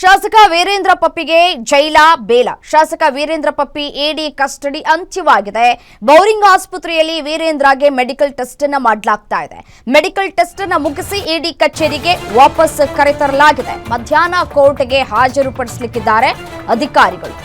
ಶಾಸಕ ವೀರೇಂದ್ರ ಪಪ್ಪಿಗೆ ಜೈಲ ಬೇಲ. ಶಾಸಕ ವೀರೇಂದ್ರ ಪಪ್ಪಿ ಎಡಿ ಕಸ್ಟಡಿ ಅಂತ್ಯವಾಗಿದೆ. ಬೌರಿಂಗ್ ಆಸ್ಪತ್ರೆಯಲ್ಲಿ ವೀರೇಂದ್ರಗೆ ಮೆಡಿಕಲ್ ಟೆಸ್ಟ್ ಅನ್ನ ಮಾಡಲಾಗ್ತಾ ಇದೆ. ಮೆಡಿಕಲ್ ಟೆಸ್ಟ್ ಅನ್ನ ಮುಗಿಸಿ ಇಡಿ ಕಚೇರಿಗೆ ವಾಪಸ್ ಕರೆತರಲಾಗಿದೆ. ಮಧ್ಯಾಹ್ನ ಕೋರ್ಟ್ಗೆ ಹಾಜರುಪಡಿಸಲಿಕ್ಕಿದ್ದಾರೆ ಅಧಿಕಾರಿಗಳು.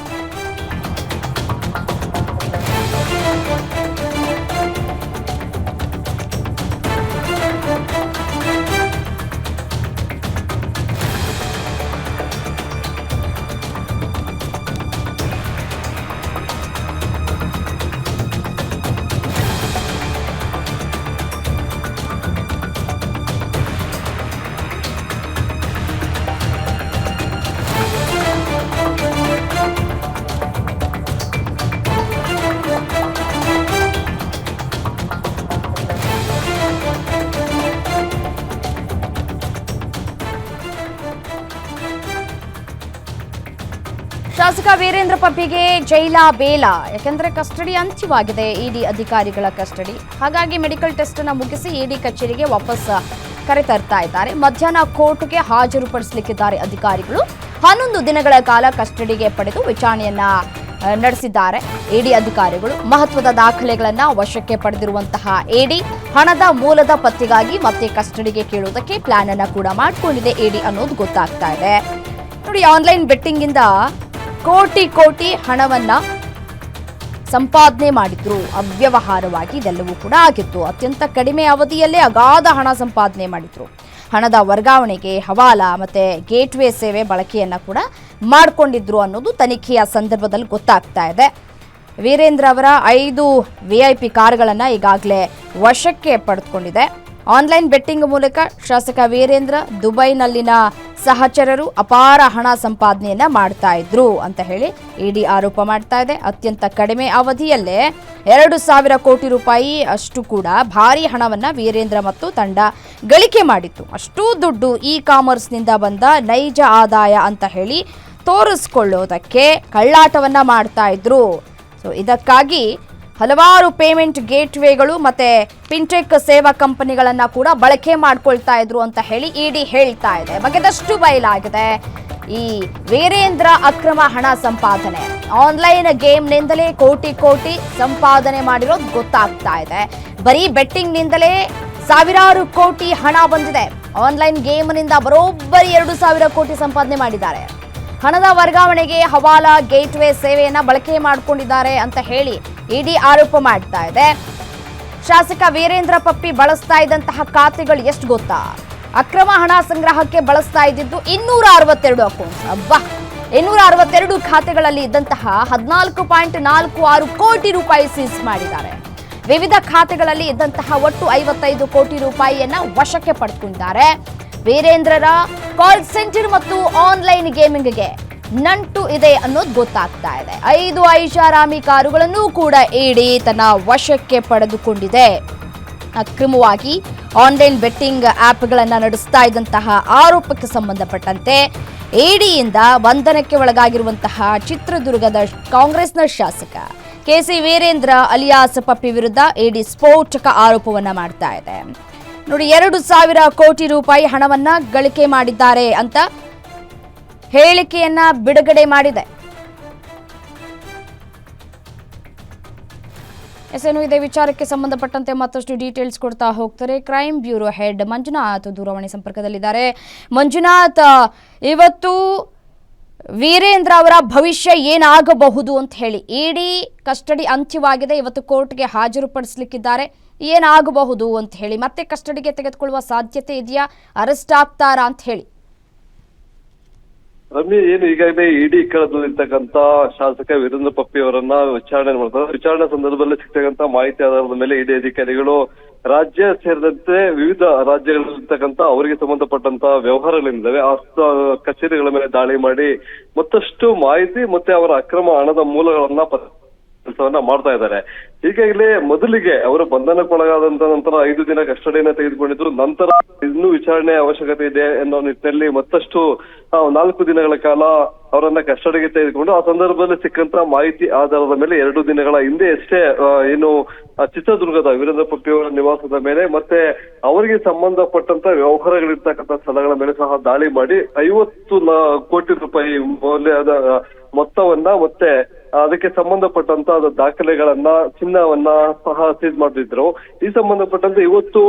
ಶಾಸಕ ವೀರೇಂದ್ರ ಪಬ್ಬಿಗೆ ಜೈಲ ಬೇಲ, ಯಾಕೆಂದರೆ ಕಸ್ಟಡಿ ಅಂತ್ಯವಾಗಿದೆ. ಇಡಿ ಅಧಿಕಾರಿಗಳ ಕಸ್ಟಡಿ. ಹಾಗಾಗಿ ಮೆಡಿಕಲ್ ಟೆಸ್ಟ್ ಅನ್ನ ಮುಗಿಸಿ ಇಡಿ ಕಚೇರಿಗೆ ವಾಪಸ್ ಕರೆತರ್ತಾ ಇದ್ದಾರೆ. ಮಧ್ಯಾಹ್ನ ಕೋರ್ಟ್ಗೆ ಹಾಜರುಪಡಿಸಲಿಕ್ಕಿದ್ದಾರೆ ಅಧಿಕಾರಿಗಳು. ಹನ್ನೊಂದು ದಿನಗಳ ಕಾಲ ಕಸ್ಟಡಿಗೆ ಪಡೆದು ವಿಚಾರಣೆಯನ್ನ ನಡೆಸಿದ್ದಾರೆ ಇಡಿ ಅಧಿಕಾರಿಗಳು. ಮಹತ್ವದ ದಾಖಲೆಗಳನ್ನ ವಶಕ್ಕೆ ಪಡೆದಿರುವಂತಹ ಇಡಿ, ಹಣದ ಮೂಲದ ಪತ್ತೆಗಾಗಿ ಮತ್ತೆ ಕಸ್ಟಡಿಗೆ ಕೇಳುವುದಕ್ಕೆ ಪ್ಲಾನ್ ಅನ್ನ ಕೂಡ ಮಾಡಿಕೊಂಡಿದೆ ಇಡಿ ಅನ್ನೋದು ಗೊತ್ತಾಗ್ತಾ ಇದೆ. ನೋಡಿ, ಆನ್ಲೈನ್ ಬೆಟ್ಟಿಂಗ್ ಇಂದ ಕೋಟಿ ಕೋಟಿ ಹಣವನ್ನ ಸಂಪಾದನೆ ಮಾಡಿದ್ರು. ಅವ್ಯವಹಾರವಾಗಿ ಇದೆಲ್ಲವೂ ಕೂಡ ಆಗಿತ್ತು. ಅತ್ಯಂತ ಕಡಿಮೆ ಅವಧಿಯಲ್ಲೇ ಅಗಾಧ ಹಣ ಸಂಪಾದನೆ ಮಾಡಿದ್ರು. ಹಣದ ವರ್ಗಾವಣೆಗೆ ಹವಾಲಾ ಮತ್ತೆ ಗೇಟ್ವೇ ಸೇವೆ ಬಳಕೆಯನ್ನ ಕೂಡ ಮಾಡಿಕೊಂಡಿದ್ರು ಅನ್ನೋದು ತನಿಖೆಯ ಸಂದರ್ಭದಲ್ಲಿ ಗೊತ್ತಾಗ್ತಾ ಇದೆ. ವೀರೇಂದ್ರ ಅವರ ಐದು ವಿ ಐ ಪಿ ಕಾರ್ಗಳನ್ನು ಈಗಾಗಲೇ ವಶಕ್ಕೆ ಪಡೆದುಕೊಂಡಿದೆ. ಆನ್ಲೈನ್ ಬೆಟ್ಟಿಂಗ್ ಮೂಲಕ ಶಾಸಕ ವೀರೇಂದ್ರ ದುಬೈನಲ್ಲಿನ ಸಹಚರರು ಅಪಾರ ಹಣ ಸಂಪಾದನೆಯನ್ನ ಮಾಡ್ತಾ ಇದ್ರು ಅಂತ ಹೇಳಿ ಇಡಿ ಆರೋಪ ಮಾಡ್ತಾ ಇದೆ. ಅತ್ಯಂತ ಕಡಿಮೆ ಅವಧಿಯಲ್ಲೇ ಎರಡು ಸಾವಿರ ಕೋಟಿ ರೂಪಾಯಿ ಅಷ್ಟು ಕೂಡ ಭಾರಿ ಹಣವನ್ನ ವೀರೇಂದ್ರ ಮತ್ತು ತಂಡ ಗಳಿಕೆ ಮಾಡಿತ್ತು. ಅಷ್ಟೂ ದುಡ್ಡು ಇ ಕಾಮರ್ಸ್ನಿಂದ ಬಂದ ನೈಜ ಆದಾಯ ಅಂತ ಹೇಳಿ ತೋರಿಸ್ಕೊಳ್ಳೋದಕ್ಕೆ ಕಳ್ಳಾಟವನ್ನ ಮಾಡ್ತಾ ಇದ್ರು. ಸೊ ಇದಕ್ಕಾಗಿ ಹಲವಾರು ಪೇಮೆಂಟ್ ಗೇಟ್ವೇಗಳು ಮತ್ತೆ ಪಿಂಟೆಕ್ ಸೇವಾ ಕಂಪನಿಗಳನ್ನ ಕೂಡ ಬಳಕೆ ಮಾಡ್ಕೊಳ್ತಾ ಇದ್ರು ಅಂತ ಹೇಳಿ ಇಡಿ ಹೇಳ್ತಾ ಇದೆ. ಬಗೆದಷ್ಟು ಬಯಲಾಗಿದೆ. ಈ ವೀರೇಂದ್ರ ಅಕ್ರಮ ಹಣ ಸಂಪಾದನೆ. ಆನ್ಲೈನ್ ಗೇಮ್ನಿಂದಲೇ ಕೋಟಿ ಕೋಟಿ ಸಂಪಾದನೆ ಮಾಡಿರೋದು ಗೊತ್ತಾಗ್ತಾ ಇದೆ. ಬರೀ ಬೆಟ್ಟಿಂಗ್ನಿಂದಲೇ ಸಾವಿರಾರು ಕೋಟಿ ಹಣ ಬಂದಿದೆ. ಆನ್ಲೈನ್ ಗೇಮ್ನಿಂದ ಬರೋಬ್ಬರಿ ಎರಡು ಸಾವಿರ ಕೋಟಿ ಸಂಪಾದನೆ ಮಾಡಿದ್ದಾರೆ. ಹಣದ ವರ್ಗಾವಣೆಗೆ ಹವಾಲಾ ಗೇಟ್ವೇ ಸೇವೆಯನ್ನು ಬಳಕೆ ಮಾಡಿಕೊಂಡಿದ್ದಾರೆ ಅಂತ ಹೇಳಿ ಇಡಿ ಆರೋಪ ಮಾಡ್ತಾ ಇದೆ. ಶಾಸಕ ವೀರೇಂದ್ರ ಪಪ್ಪಿ ಬಳಸ್ತಾ ಇದ್ದಂತಹ ಖಾತೆಗಳು ಎಷ್ಟು ಗೊತ್ತಾ? ಅಕ್ರಮ ಹಣ ಸಂಗ್ರಹಕ್ಕೆ ಬಳಸ್ತಾ ಇದ್ದಿದ್ದು ಇನ್ನೂರ ಅರವತ್ತೆರಡು ಅಕೌಂಟ್ ಅಬ್ಬಾ! ಇನ್ನೂರ ಅರವತ್ತೆರಡು ಖಾತೆಗಳಲ್ಲಿ ಇದ್ದಂತಹ ಹದಿನಾಲ್ಕು ಪಾಯಿಂಟ್ ನಾಲ್ಕು ಆರು ಕೋಟಿ ರೂಪಾಯಿ ಸೀಸ್ ಮಾಡಿದ್ದಾರೆ. ವಿವಿಧ ಖಾತೆಗಳಲ್ಲಿ ಇದ್ದಂತಹ ಒಟ್ಟು ಐವತ್ತೈದು ಕೋಟಿ ರೂಪಾಯಿಯನ್ನ ವಶಕ್ಕೆ ಪಡೆದುಕೊಂಡಿದ್ದಾರೆ ವೀರೇಂದ್ರರ ಕಾಲ್ ಸೆಂಟರ್ ಮತ್ತು ಆನ್ಲೈನ್ ಗೇಮಿಂಗ್ಗೆ ನಂಟು ಇದೆ ಅನ್ನೋದು ಗೊತ್ತಾಗ್ತಾ ಇದೆ. ಐದು ಐಷಾರಾಮಿ ಕಾರುಗಳನ್ನು ಕೂಡ ಇಡಿ ತನ್ನ ವಶಕ್ಕೆ ಪಡೆದುಕೊಂಡಿದೆ. ಅಕ್ರಮವಾಗಿ ಆನ್ಲೈನ್ ಬೆಟ್ಟಿಂಗ್ ಆ್ಯಪ್ಗಳನ್ನು ನಡೆಸ್ತಾ ಇದ್ದಂತಹ ಆರೋಪಕ್ಕೆ ಸಂಬಂಧಪಟ್ಟಂತೆ ಇಡಿಯಿಂದ ಬಂಧನಕ್ಕೆ ಒಳಗಾಗಿರುವಂತಹ ಚಿತ್ರದುರ್ಗದ ಕಾಂಗ್ರೆಸ್ನ ಶಾಸಕ ಕೆಸಿ ವೀರೇಂದ್ರ ಅಲಿಯಾಸ್ ಪಪ್ಪಿ ವಿರುದ್ಧ ಇಡಿ ಸ್ಫೋಟಕ ಆರೋಪವನ್ನ ಮಾಡ್ತಾ ಇದೆ. ನೋಡಿ, ಎರಡು ಸಾವಿರ ಕೋಟಿ ರೂಪಾಯಿ ಹಣವನ್ನ ಗಳಿಕೆ ಮಾಡಿದ್ದಾರೆ ಅಂತ ಹೇಳಿಕೆಯನ್ನ ಬಿಡುಗಡೆ ಮಾಡಿದೆ. ಎಸ್ ಇದೆ ಇದೇ ವಿಚಾರಕ್ಕೆ ಸಂಬಂಧಪಟ್ಟಂತೆ ಮತ್ತಷ್ಟು ಡೀಟೇಲ್ಸ್ ಕೊಡ್ತಾ ಹೋಗ್ತಾರೆ. ಕ್ರೈಮ್ ಬ್ಯೂರೋ ಹೆಡ್ ಮಂಜುನಾಥ್ ದೂರವಾಣಿ ಸಂಪರ್ಕದಲ್ಲಿದ್ದಾರೆ. ಮಂಜುನಾಥ್, ಇವತ್ತು ವೀರೇಂದ್ರ ಅವರ ಭವಿಷ್ಯ ಏನಾಗಬಹುದು ಅಂತ ಹೇಳಿ. ಇಡಿ ಕಸ್ಟಡಿ ಅಂತ್ಯವಾಗಿದೆ. ಇವತ್ತು ಕೋರ್ಟ್ಗೆ ಹಾಜರುಪಡಿಸಲಿಕ್ಕಿದ್ದಾರೆ. ಏನಾಗಬಹುದು ಅಂತ ಹೇಳಿ. ಮತ್ತೆ ಕಸ್ಟಡಿಗೆ ತೆಗೆದುಕೊಳ್ಳುವ ಸಾಧ್ಯತೆ ಇದೆಯಾ? ಅರೆಸ್ಟ್ ಆಗ್ತಾರಾ ಅಂತ ಹೇಳಿ. ರಮ್ಯ, ಏನು ಈಗಾಗಲೇ ಇಡಿ ಇರ್ತಕ್ಕಂತ ಶಾಸಕ ವೀರೇಂದ್ರ ಪಪ್ಪಿ ಅವರನ್ನ ವಿಚಾರಣೆ ಮಾಡ್ತಾರೆ. ವಿಚಾರಣೆ ಸಂದರ್ಭದಲ್ಲಿ ಸಿಗ್ತಕ್ಕಂತ ಮಾಹಿತಿ ಆಧಾರದ ಮೇಲೆ ಇಡಿ ಅಧಿಕಾರಿಗಳು ರಾಜ್ಯ ಸೇರಿದಂತೆ ವಿವಿಧ ರಾಜ್ಯಗಳಲ್ಲಿರ್ತಕ್ಕಂತ ಅವರಿಗೆ ಸಂಬಂಧಪಟ್ಟಂತ ವ್ಯವಹಾರಗಳಿದ್ದಾವೆ ಆ ಕಚೇರಿಗಳ ಮೇಲೆ ದಾಳಿ ಮಾಡಿ ಮತ್ತಷ್ಟು ಮಾಹಿತಿ ಮತ್ತೆ ಅವರ ಅಕ್ರಮ ಹಣದ ಮೂಲಗಳನ್ನ ಕೆಲಸವನ್ನ ಮಾಡ್ತಾ ಇದ್ದಾರೆ. ಹೀಗಾಗಲೇ ಮೊದಲಿಗೆ ಅವರು ಬಂಧನಕ್ಕೊಳಗಾದಂತ ನಂತರ ಐದು ದಿನ ಕಸ್ಟಡಿಯನ್ನ ತೆಗೆದುಕೊಂಡಿದ್ರು. ನಂತರ ಇನ್ನೂ ವಿಚಾರಣೆ ಅವಶ್ಯಕತೆ ಇದೆ ಎನ್ನುವ ನಿಟ್ಟಿನಲ್ಲಿ ಮತ್ತಷ್ಟು ನಾಲ್ಕು ದಿನಗಳ ಕಾಲ ಅವರನ್ನ ಕಸ್ಟಡಿಗೆ ತೆಗೆದುಕೊಂಡು ಆ ಸಂದರ್ಭದಲ್ಲಿ ಸಿಕ್ಕಂತ ಮಾಹಿತಿ ಆಧಾರದ ಮೇಲೆ ಎರಡು ದಿನಗಳ ಹಿಂದೆ ಅಷ್ಟೇ ಏನು ಚಿತ್ರದುರ್ಗದ ವೀರೇಂದ್ರ ಪಪ್ಪಿ ಅವರ ನಿವಾಸದ ಮೇಲೆ ಮತ್ತೆ ಅವರಿಗೆ ಸಂಬಂಧಪಟ್ಟಂತ ವ್ಯವಹಾರಗಳಿರ್ತಕ್ಕಂಥ ಸ್ಥಳಗಳ ಮೇಲೆ ಸಹ ದಾಳಿ ಮಾಡಿ ಐವತ್ತು ಕೋಟಿ ರೂಪಾಯಿ ಮೌಲ್ಯದ ಮೊತ್ತವನ್ನ ಮತ್ತೆ ಅದಕ್ಕೆ ಸಂಬಂಧಪಟ್ಟಂತ ದಾಖಲೆಗಳನ್ನ, ಚಿನ್ನವನ್ನ ಸಹ ಸೀಜ್ ಮಾಡ್ತಿದ್ರು. ಈ ಸಂಬಂಧಪಟ್ಟಂತೆ ಇವತ್ತು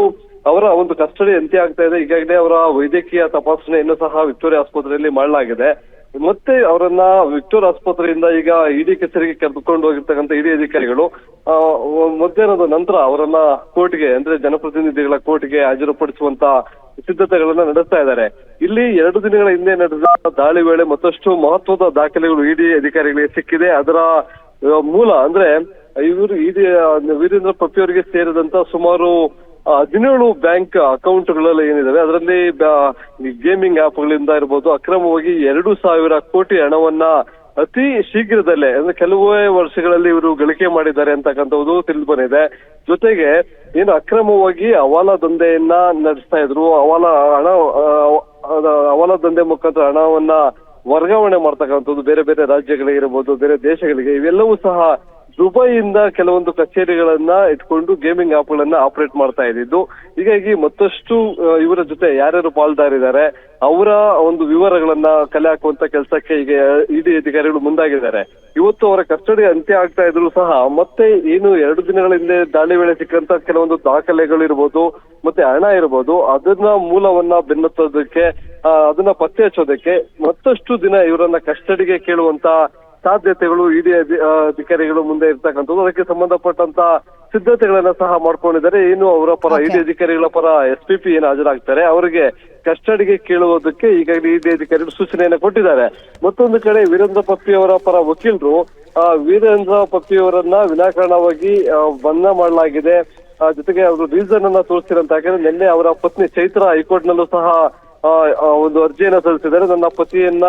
ಅವರ ಒಂದು ಕಸ್ಟಡಿ ಅಂತ್ಯ ಆಗ್ತಾ ಇದೆ, ಈಗಾಗಲೇ ಅವರ ವೈದ್ಯಕೀಯ ತಪಾಸಣೆಯನ್ನು ಸಹ ವಿಕ್ಟೋರಿಯಾ ಆಸ್ಪತ್ರೆಯಲ್ಲಿ ಮಾಡಲಾಗಿದೆ. ಮತ್ತೆ ಅವರನ್ನ ವಿಕ್ಟೋರ್ ಆಸ್ಪತ್ರೆಯಿಂದ ಈಗ ಇಡಿ ಕಚೇರಿಗೆ ಕರೆದುಕೊಂಡು ಹೋಗಿರ್ತಕ್ಕಂಥ ಇಡಿ ಅಧಿಕಾರಿಗಳು ಮಧ್ಯಾಹ್ನದ ನಂತರ ಅವರನ್ನ ಕೋರ್ಟ್ಗೆ, ಅಂದ್ರೆ ಜನಪ್ರತಿನಿಧಿಗಳ ಕೋರ್ಟ್ಗೆ ಹಾಜರುಪಡಿಸುವಂತ ಸಿದ್ಧತೆಗಳನ್ನ ನಡೆಸ್ತಾ ಇದ್ದಾರೆ. ಇಲ್ಲಿ ಎರಡು ದಿನಗಳ ಹಿಂದೆ ನಡೆದ ದಾಳಿ ವೇಳೆ ಮತ್ತಷ್ಟು ಮಹತ್ವದ ದಾಖಲೆಗಳು ಇಡಿ ಅಧಿಕಾರಿಗಳಿಗೆ ಸಿಕ್ಕಿದೆ. ಅದರ ಮೂಲ ಅಂದ್ರೆ ಇವರು ಇಡಿ ವೀರೇಂದ್ರ ಪಪ್ಪಿಯವರಿಗೆ ಸೇರಿದಂತ ಸುಮಾರು ಹದಿನೇಳು ಬ್ಯಾಂಕ್ ಅಕೌಂಟ್ಗಳಲ್ಲಿ ಏನಿದಾವೆ, ಅದರಲ್ಲಿ ಗೇಮಿಂಗ್ ಆಪ್ಗಳಿಂದ ಇರ್ಬೋದು, ಅಕ್ರಮವಾಗಿ ಎರಡು ಸಾವಿರ ಕೋಟಿ ಹಣವನ್ನ ಅತಿ ಶೀಘ್ರದಲ್ಲೇ, ಅಂದ್ರೆ ಕೆಲವೇ ವರ್ಷಗಳಲ್ಲಿ ಇವರು ಗಳಿಕೆ ಮಾಡಿದ್ದಾರೆ ಅಂತಕ್ಕಂಥದ್ದು ತಿಳಿದು ಬಂದಿದೆ. ಜೊತೆಗೆ, ಏನು ಅಕ್ರಮವಾಗಿ ಹವಾಲ ದಂಧೆಯನ್ನ ನಡೆಸ್ತಾ ಇದ್ರು, ಹವಾಲ ಹಣ ಹವಾಲ ದಂಧೆ ಮುಖಾಂತರ ಹಣವನ್ನ ವರ್ಗಾವಣೆ ಮಾಡ್ತಕ್ಕಂಥದ್ದು ಬೇರೆ ಬೇರೆ ರಾಜ್ಯಗಳಿಗೆ ಇರ್ಬೋದು, ಬೇರೆ ದೇಶಗಳಿಗೆ, ಇವೆಲ್ಲವೂ ಸಹ ದುಬೈಯಿಂದ ಕೆಲವೊಂದು ಕಚೇರಿಗಳನ್ನ ಇಟ್ಕೊಂಡು ಗೇಮಿಂಗ್ ಆಪ್ ಗಳನ್ನ ಆಪರೇಟ್ ಮಾಡ್ತಾ ಇದ್ದಿದ್ದು. ಹೀಗಾಗಿ ಮತ್ತಷ್ಟು ಇವರ ಜೊತೆ ಯಾರ್ಯಾರು ಪಾಲ್ದಾರಿದ್ದಾರೆ, ಅವರ ಒಂದು ವಿವರಗಳನ್ನ ಕಲೆ ಹಾಕುವಂತ ಕೆಲಸಕ್ಕೆ ಈಗ ಇಡಿ ಅಧಿಕಾರಿಗಳು ಮುಂದಾಗಿದ್ದಾರೆ. ಇವತ್ತು ಅವರ ಕಸ್ಟಡಿ ಅಂತ್ಯ ಆಗ್ತಾ ಇದ್ರು ಸಹ ಮತ್ತೆ ಏನು ಎರಡು ದಿನಗಳ ಹಿಂದೆ ದಾಳಿ ವೇಳೆ ಸಿಕ್ಕಂತ ಕೆಲವೊಂದು ದಾಖಲೆಗಳು ಇರ್ಬೋದು, ಮತ್ತೆ ಹಣ ಇರ್ಬೋದು, ಅದನ್ನ ಮೂಲವನ್ನ ಬೆನ್ನತ್ತೋದಕ್ಕೆ ಅದನ್ನ ಪತ್ತೆ ಹಚ್ಚೋದಕ್ಕೆ ಮತ್ತಷ್ಟು ದಿನ ಇವರನ್ನ ಕಸ್ಟಡಿಗೆ ಕೇಳುವಂತ ಸಾಧ್ಯತೆಗಳು ಇಡಿ ಅಧಿ- ಅಧಿಕಾರಿಗಳು ಮುಂದೆ ಇರ್ತಕ್ಕಂಥದ್ದು. ಅದಕ್ಕೆ ಸಂಬಂಧಪಟ್ಟಂತ ಸಿದ್ಧತೆಗಳನ್ನ ಸಹ ಮಾಡ್ಕೊಂಡಿದ್ದಾರೆ. ಇನ್ನು ಅವರ ಪರ. ಇಡಿ ಅಧಿಕಾರಿಗಳ ಪರ ಎಸ್ ಪಿ ಪಿ ಏನು ಹಾಜರಾಗ್ತಾರೆ. ಅವರಿಗೆ ಕಸ್ಟಡಿಗೆ ಕೇಳುವುದಕ್ಕೆ ಈಗಾಗಲೇ ಇಡಿ ಅಧಿಕಾರಿಗಳು ಸೂಚನೆಯನ್ನು ಕೊಟ್ಟಿದ್ದಾರೆ. ಮತ್ತೊಂದು ಕಡೆ ವೀರೇಂದ್ರ ಪಪ್ಪಿ ಅವರ ಪರ ವಕೀಲರು ಆ, ವೀರೇಂದ್ರ ಪಪ್ಪಿ ಅವರನ್ನ ವಿನಾಕಾರಣವಾಗಿ ಬಂಧನ ಮಾಡಲಾಗಿದೆ. ಜೊತೆಗೆ ಅವರು ರೀಸನ್ ಅನ್ನ ತೋರಿಸ್ತಿರಂತ ಯಾಕಂದ್ರೆ ನಿನ್ನೆ ಅವರ ಪತ್ನಿ ಚೈತ್ರ ಹೈಕೋರ್ಟ್ ನಲ್ಲೂ ಸಹ ಒಂದು ಅರ್ಜಿಯನ್ನ ಸಲ್ಲಿಸಿದ್ದಾರೆ. ನನ್ನ ಪತಿಯನ್ನ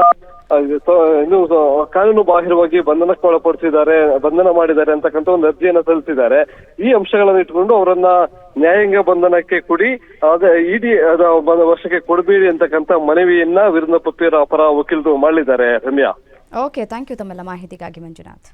ಕಾನೂನು ಬಾಹಿರವಾಗಿ ಬಂಧನಕ್ಕೆ ಒಳಪಡಿಸಿದ್ದಾರೆ, ಬಂಧನ ಮಾಡಿದ್ದಾರೆ ಅಂತಕ್ಕಂಥ ಒಂದು ಅರ್ಜಿಯನ್ನು ಸಲ್ಲಿಸಿದ್ದಾರೆ. ಈ ಅಂಶಗಳನ್ನು ಇಟ್ಕೊಂಡು ಅವರನ್ನ ನ್ಯಾಯಾಂಗ ಬಂಧನಕ್ಕೆ ಕೊಡಿ, ಅದೇ ಇಡಿ ವರ್ಷಕ್ಕೆ ಕೊಡಬೇಡಿ ಅಂತಕ್ಕಂಥ ಮನವಿಯನ್ನ ವೀರೇಂದ್ರ ಪಪ್ಪಿಯರ ಪರ ವಕೀಲರು ಮಾಡಿದ್ದಾರೆ, ರಮ್ಯಾ. ಓಕೆ ಥ್ಯಾಂಕ್ ಯು ತಮ್ಮೆಲ್ಲ ಮಾಹಿತಿಗಾಗಿ ಮಂಜುನಾಥ್.